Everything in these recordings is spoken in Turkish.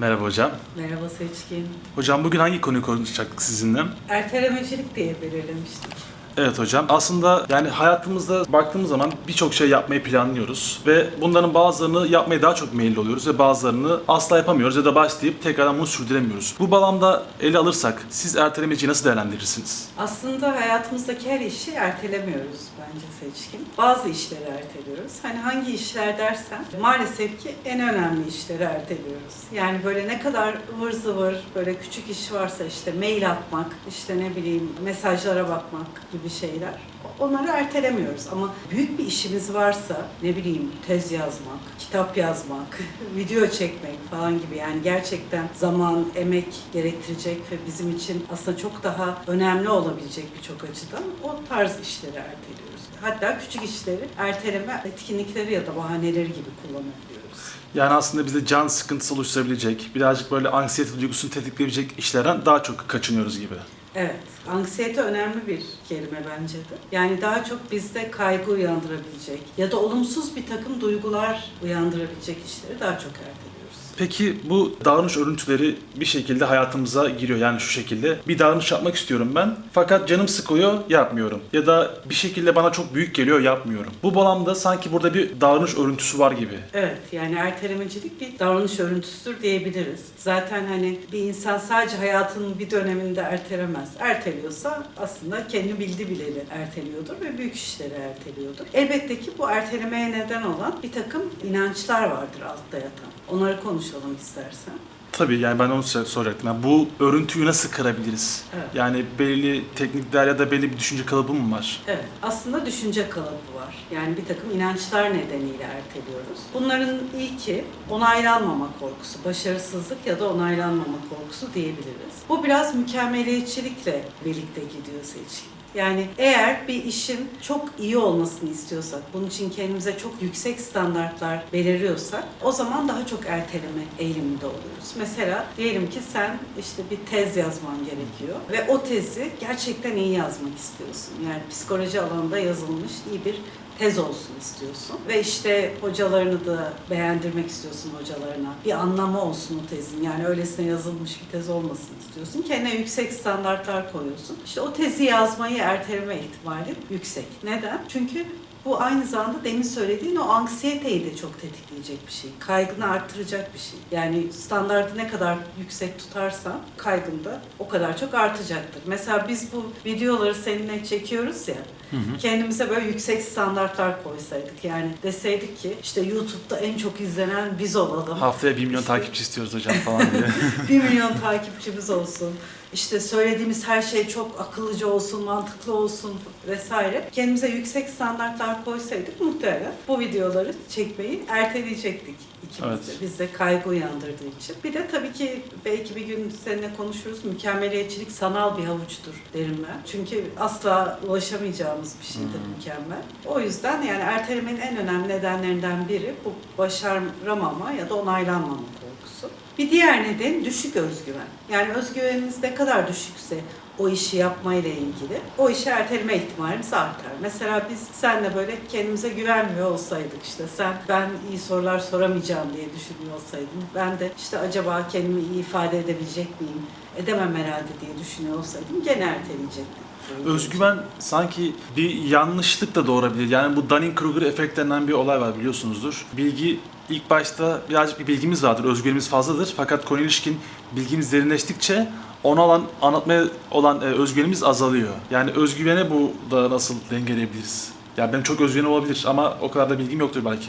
Merhaba hocam. Merhaba Seçkin. Hocam bugün hangi konuyu konuşacaktık sizinle? Ertelemecilik diye belirlemiştik. Evet hocam. Aslında yani hayatımızda baktığımız zaman birçok şey yapmayı planlıyoruz ve bunların bazılarını yapmaya daha çok meyilli oluyoruz ve bazılarını asla yapamıyoruz ya da başlayıp tekrardan bunu sürdüremiyoruz. Bu bağlamda ele alırsak siz ertelemeciyi nasıl değerlendirirsiniz? Aslında hayatımızdaki her işi ertelemiyoruz bence Seçkin. Bazı işleri erteliyoruz. Hani hangi işler dersen maalesef ki en önemli işleri erteliyoruz. Yani böyle ne kadar ıvır zıvır böyle küçük iş varsa işte mail atmak, işte ne bileyim mesajlara bakmak gibi şeyler. Onları ertelemiyoruz ama büyük bir işimiz varsa ne bileyim tez yazmak, kitap yazmak, video çekmek falan gibi yani gerçekten zaman, emek gerektirecek ve bizim için aslında çok daha önemli olabilecek birçok açıdan o tarz işleri erteliyoruz. Hatta küçük işleri erteleme etkinlikleri ya da bahaneleri gibi kullanabiliyoruz. Yani aslında bize can sıkıntısı oluşturabilecek, birazcık böyle anksiyete duygusunu tetikleyebilecek işlerden daha çok kaçınıyoruz gibi. Evet, anksiyete önemli bir kelime bence de. Yani daha çok bizde kaygı uyandırabilecek ya da olumsuz bir takım duygular uyandırabilecek işleri daha çok erteliyoruz. Peki bu davranış örüntüleri bir şekilde hayatımıza giriyor. Yani şu şekilde bir davranış yapmak istiyorum ben. Fakat canım sıkıyor yapmıyorum. Ya da bir şekilde bana çok büyük geliyor yapmıyorum. Bu bağlamda sanki burada bir davranış örüntüsü var gibi. Evet, yani ertelemecilik bir davranış örüntüsüdür diyebiliriz. Zaten hani bir insan sadece hayatının bir döneminde ertelemez. Erteliyorsa aslında kendi bildi bileli erteliyordur ve büyük işleri erteliyordur. Elbette ki bu ertelemeye neden olan bir takım inançlar vardır altta yatan. Onları konuşalım istersen. Tabii yani ben onu sor- soracaktım. Yani bu örüntüyü nasıl kırabiliriz? Evet. Yani belli teknikler ya da belli bir düşünce kalıbı mı var? Evet, aslında düşünce kalıbı var. Yani bir takım inançlar nedeniyle erteliyoruz. Bunların ilki onaylanmama korkusu, başarısızlık ya da onaylanmama korkusu diyebiliriz. Bu biraz mükemmeliyetçilikle birlikte gidiyor seçkin. Yani eğer bir işin çok iyi olmasını istiyorsak, bunun için kendimize çok yüksek standartlar belirliyorsak o zaman daha çok erteleme eğiliminde oluyoruz. Mesela diyelim ki sen işte bir tez yazman gerekiyor ve o tezi gerçekten iyi yazmak istiyorsun. Yani psikoloji alanında yazılmış iyi bir tez olsun istiyorsun. Ve işte hocalarını da beğendirmek istiyorsun hocalarına. Bir anlamı olsun o tezin. Yani öylesine yazılmış bir tez olmasın istiyorsun. Kendine yüksek standartlar koyuyorsun. İşte o tezi yazmayı erteleme ihtimali yüksek. Neden? Çünkü bu aynı zamanda demin söylediğin o anksiyeteyi de çok tetikleyecek bir şey. Kaygını arttıracak bir şey. Yani standartı ne kadar yüksek tutarsan kaygın da o kadar çok artacaktır. Mesela biz bu videoları seninle çekiyoruz ya. Kendimize böyle yüksek standartlar koysaydık. Yani deseydik ki işte YouTube'da en çok izlenen biz olalım. Haftaya 1 milyon İşte- takipçi istiyoruz hocam falan diye. 1 milyon takipçimiz olsun. İşte söylediğimiz her şey çok akıllıca olsun, mantıklı olsun vesaire. Kendimize yüksek standartlar koysaydık muhtemelen bu videoları çekmeyi erteleyecektik ikimiz de. Evet. Bizde kaygı uyandırdığı için. Bir de tabii ki belki bir gün seninle konuşuruz. Mükemmeliyetçilik sanal bir havuçtur derim ben. Çünkü asla ulaşamayacağımız bir şeydir Hmm. mükemmel. O yüzden yani ertelemenin en önemli nedenlerinden biri bu başaramama ya da onaylanmama korkusu. Bir diğer neden düşük özgüven. Yani özgüveniniz ne kadar düşükse o işi yapmayla ilgili o işi erteleme ihtimalimiz artar. Mesela biz senle böyle kendimize güvenmiyor olsaydık işte sen ben iyi sorular soramayacağım diye düşünüyor olsaydın ben de işte acaba kendimi iyi ifade edebilecek miyim edemem herhalde diye düşünüyor olsaydım gene erteleyecektim. Özgüven sanki bir yanlışlık da doğurabilir. Yani bu Dunning-Kruger efekt denilen bir olay var biliyorsunuzdur. Bilgi ilk başta birazcık bir bilgimiz vardır, özgüvenimiz fazladır. Fakat konu ilişkin bilgimiz derinleştikçe ona olan anlatmaya olan e, özgüvenimiz azalıyor. Yani özgüvene bu da nasıl dengeleyebiliriz? Yani benim çok özgüvenim olabilir ama o kadar da bilgim yoktur belki.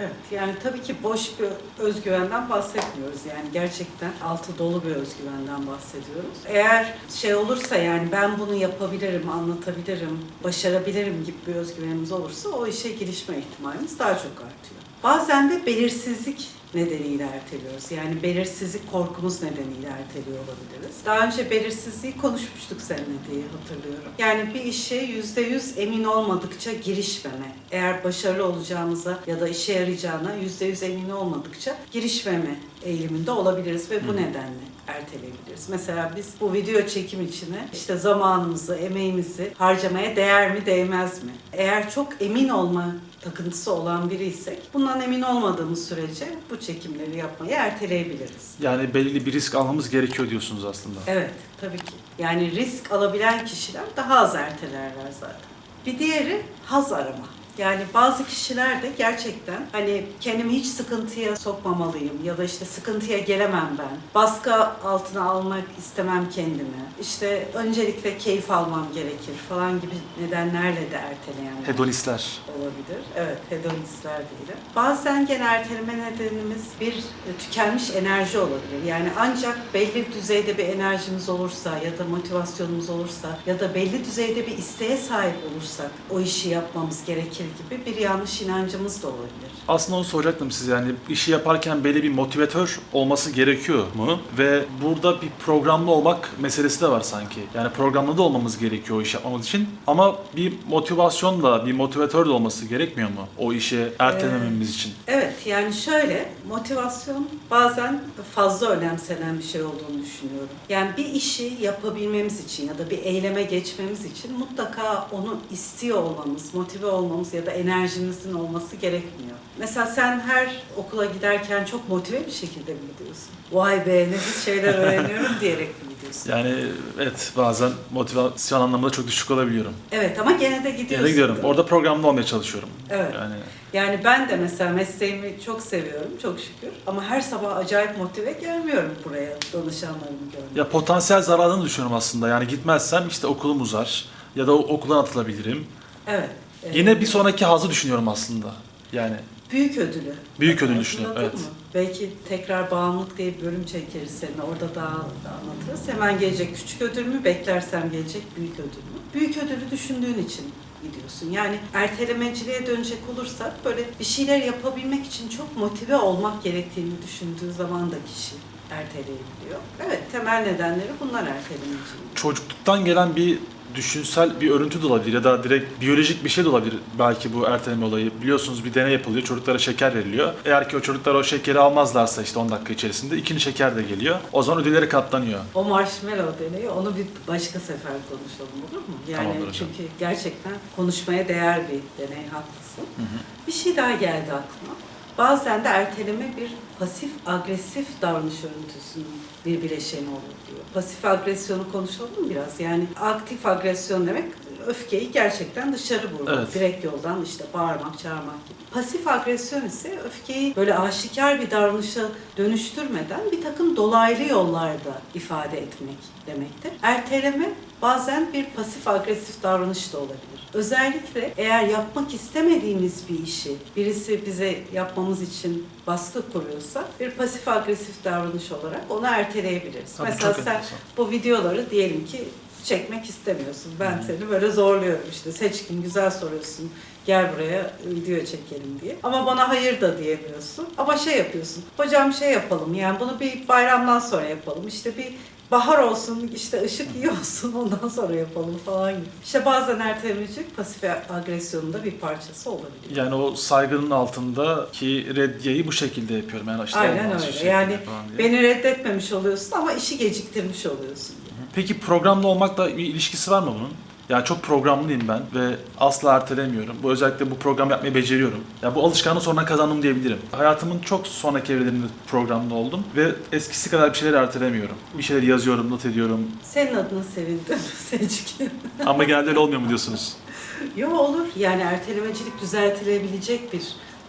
Evet yani tabii ki boş bir özgüvenden bahsetmiyoruz. Yani gerçekten altı dolu bir özgüvenden bahsediyoruz. Eğer şey olursa yani ben bunu yapabilirim, anlatabilirim, başarabilirim gibi bir özgüvenimiz olursa o işe girişme ihtimalimiz daha çok artıyor. Bazen de belirsizlik nedeniyle erteliyoruz. Yani belirsizlik korkumuz nedeniyle erteliyor olabiliriz. Daha önce belirsizliği konuşmuştuk seninle diye hatırlıyorum. Yani bir işe yüzde yüz emin olmadıkça girişmeme. Eğer başarılı olacağımıza ya da işe yarayacağına yüzde yüz emin olmadıkça girişmeme eğiliminde olabiliriz ve bu nedenle erteleyebiliriz. Mesela biz bu video çekim içine işte zamanımızı, emeğimizi harcamaya değer mi, değmez mi? Eğer çok emin olma takıntısı olan biriysek bundan emin olmadığımız sürece bu çekimleri yapmayı erteleyebiliriz. Yani belirli bir risk almamız gerekiyor diyorsunuz aslında. Evet, tabii ki. Yani risk alabilen kişiler daha az ertelerler zaten. Bir diğeri haz arama. Yani bazı kişiler de gerçekten hani kendimi hiç sıkıntıya sokmamalıyım ya da işte sıkıntıya gelemem ben. Baskı altına almak istemem kendimi. İşte öncelikle keyif almam gerekir falan gibi nedenlerle de erteleyenler Hedonistler. olabilir. Evet, hedonistler diyelim. Bazen gene erteleme nedenimiz bir tükenmiş enerji olabilir. Yani ancak belli düzeyde bir enerjimiz olursa ya da motivasyonumuz olursa ya da belli düzeyde bir isteğe sahip olursak o işi yapmamız gerekir gibi bir yanlış inancımız da olabilir. Aslında onu soracaktım size yani işi yaparken belli bir motivatör olması gerekiyor mu? Ve burada bir programlı olmak meselesi de var sanki. Yani programlı da olmamız gerekiyor o işi yapmamız için. Ama bir motivasyon da, bir motivatör de olması gerekmiyor mu o işi ertelememiz için? Evet yani şöyle motivasyon bazen fazla önemsenen bir şey olduğunu düşünüyorum. Yani bir işi yapabilmemiz için ya da bir eyleme geçmemiz için mutlaka onu istiyor olmamız, motive olmamız ya da enerjimizin olması gerekmiyor. Mesela sen her okula giderken çok motive bir şekilde mi gidiyorsun? Vay be nefis şeyler öğreniyorum diyerek mi gidiyorsun? Yani evet bazen motivasyon anlamında çok düşük olabiliyorum. Evet ama gene de gidiyorsun. Yine gidiyorum. değil mi? Orada programlı olmaya çalışıyorum. Evet. Yani Yani ben de mesela mesleğimi çok seviyorum, çok şükür. Ama her sabah acayip motive gelmiyorum buraya danışanlarımı görmeye. ya potansiyel zararını düşünüyorum aslında. Yani gitmezsem işte okulum uzar ya da okuldan atılabilirim. Evet. Yine bir sonraki hazı düşünüyorum aslında. Yani Büyük ödülü. Büyük ödülü Hatırladın düşünüyorum, evet. mı? Belki tekrar bağımlılık diye bir bölüm çekeriz seninle. Orada daha da anlatırız. Hemen gelecek küçük ödül mü, beklersem gelecek büyük ödül mü? Büyük ödülü düşündüğün için gidiyorsun. Yani ertelemeciliğe dönecek olursak böyle bir şeyler yapabilmek için çok motive olmak gerektiğini düşündüğü zaman da kişi erteleyebiliyor. Evet, temel nedenleri bunlar ertelemeciliğin. çocukluktan gelen bir düşünsel bir örüntü de olabilir ya da direkt biyolojik bir şey de olabilir belki bu erteleme olayı. Biliyorsunuz bir deney yapılıyor, çocuklara şeker veriliyor. Eğer ki o çocuklar o şekeri almazlarsa işte 10 dakika içerisinde ikinci şeker de geliyor. O zaman ödülleri katlanıyor. O marshmallow deneyi onu bir başka sefer konuşalım olur mu? Yani Tamamdır hocam. çünkü gerçekten konuşmaya değer bir deney haklısın. Bir şey daha geldi aklıma. Bazen de erteleme bir pasif agresif davranış örüntüsünün bir bileşeni olur diyor. Pasif agresyonu konuşalım biraz? Yani aktif agresyon demek öfkeyi gerçekten dışarı vurmak. Evet. Direkt yoldan işte bağırmak, çağırmak gibi. Pasif agresyon ise öfkeyi böyle aşikar bir davranışa dönüştürmeden bir takım dolaylı yollarda ifade etmek demektir. Erteleme bazen bir pasif agresif davranış da olabilir. Özellikle eğer yapmak istemediğimiz bir işi birisi bize yapmamız için baskı kuruyorsa bir pasif agresif davranış olarak onu erteleyebiliriz. Tabii, Mesela sen enteresan. bu videoları diyelim ki çekmek istemiyorsun. Ben seni böyle zorluyorum işte. Seçkin güzel soruyorsun. Gel buraya video çekelim diye. Ama bana hayır da diyemiyorsun. Ama şey yapıyorsun. Hocam şey yapalım yani bunu bir bayramdan sonra yapalım. İşte bir bahar olsun, işte ışık iyi olsun ondan sonra yapalım falan gibi. İşte bazen ertelemecilik pasif agresyonun da bir parçası olabilir. Yani o saygının altındaki reddiyeyi bu şekilde yapıyorum. Yani işte Aynen olmaz öyle. Yani beni reddetmemiş oluyorsun ama işi geciktirmiş oluyorsun. Peki programlı olmakla bir ilişkisi var mı bunun? Yani çok programlıyım ben ve asla ertelemiyorum. Bu özellikle bu program yapmayı beceriyorum. Ya bu alışkanlığı sonra kazandım diyebilirim. Hayatımın çok sonraki evrelerinde programlı oldum ve eskisi kadar bir şeyler ertelemiyorum. Bir şeyler yazıyorum, not ediyorum. Senin adına sevindim Seçkin. Ama genelde öyle olmuyor mu diyorsunuz? Yo olur. Yani ertelemecilik düzeltilebilecek bir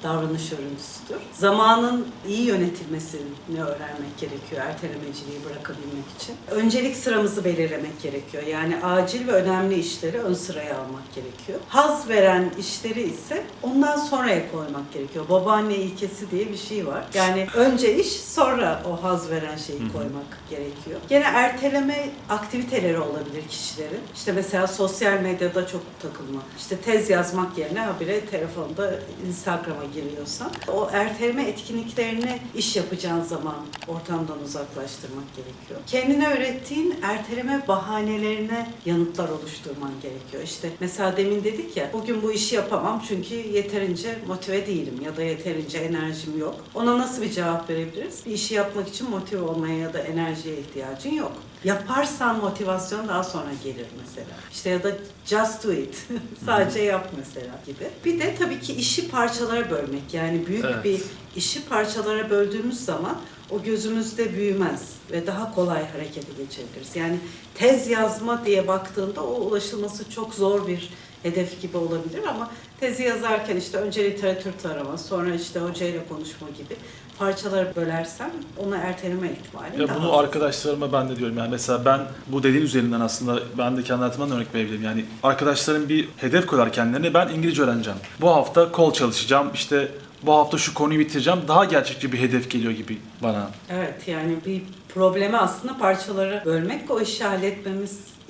davranış örüntüsüdür. Zamanın iyi yönetilmesini öğrenmek gerekiyor ertelemeciliği bırakabilmek için. Öncelik sıramızı belirlemek gerekiyor. Yani acil ve önemli işleri ön sıraya almak gerekiyor. Haz veren işleri ise ondan sonraya koymak gerekiyor. Babaanne ilkesi diye bir şey var. Yani önce iş sonra o haz veren şeyi koymak gerekiyor. Gene erteleme aktiviteleri olabilir kişilerin. İşte mesela sosyal medyada çok takılma. İşte tez yazmak yerine habire telefonda Instagram'a giriyorsan o erteleme etkinliklerini iş yapacağın zaman ortamdan uzaklaştırmak gerekiyor. Kendine öğrettiğin erteleme bahanelerine yanıtlar oluşturman gerekiyor. İşte mesela demin dedik ya bugün bu işi yapamam çünkü yeterince motive değilim ya da yeterince enerjim yok. Ona nasıl bir cevap verebiliriz? Bir işi yapmak için motive olmaya ya da enerjiye ihtiyacın yok. Yaparsan motivasyon daha sonra gelir mesela. İşte ya da just do it. Sadece yap mesela gibi. Bir de tabii ki işi parçalara bölmek. Yani büyük Evet. bir işi parçalara böldüğümüz zaman o gözümüzde büyümez ve daha kolay harekete geçebiliriz. Yani tez yazma diye baktığında o ulaşılması çok zor bir hedef gibi olabilir ama tezi yazarken işte önce literatür tarama, sonra işte hocayla konuşma gibi parçalara bölersen onu erteleme ihtimali Ya daha bunu az. arkadaşlarıma ben de diyorum yani mesela ben bu dediğin üzerinden aslında ben de kendi hayatımdan örnek verebilirim. Yani arkadaşlarım bir hedef koyar kendilerine ben İngilizce öğreneceğim. Bu hafta kol çalışacağım işte bu hafta şu konuyu bitireceğim. Daha gerçekçi bir hedef geliyor gibi bana. Evet yani bir problemi aslında parçalara bölmek o işi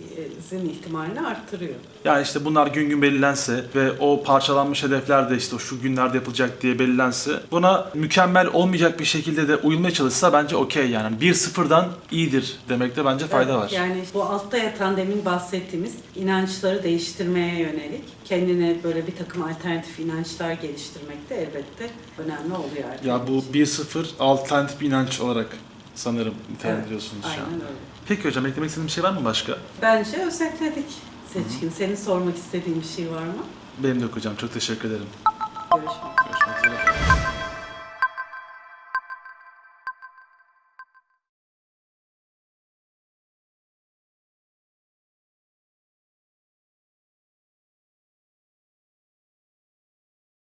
halletmemizin ihtimalini arttırıyor. Yani işte bunlar gün gün belirlense ve o parçalanmış hedefler de işte şu günlerde yapılacak diye belirlense buna mükemmel olmayacak bir şekilde de uyulmaya çalışsa bence okey yani. Bir sıfırdan iyidir demekte bence fayda Evet, var. Yani bu altta yatan demin bahsettiğimiz inançları değiştirmeye yönelik kendine böyle bir takım alternatif inançlar geliştirmek de elbette önemli oluyor artık. Ya bu 1-0 alternatif inanç olarak sanırım Evet, nitelendiriyorsunuz şu an. Aynen öyle. Peki hocam eklemek istediğin bir şey var mı başka? Bence özetledik seçkin. Senin sormak istediğin bir şey var mı? Benim de yok hocam. Çok teşekkür ederim. Görüşmek üzere.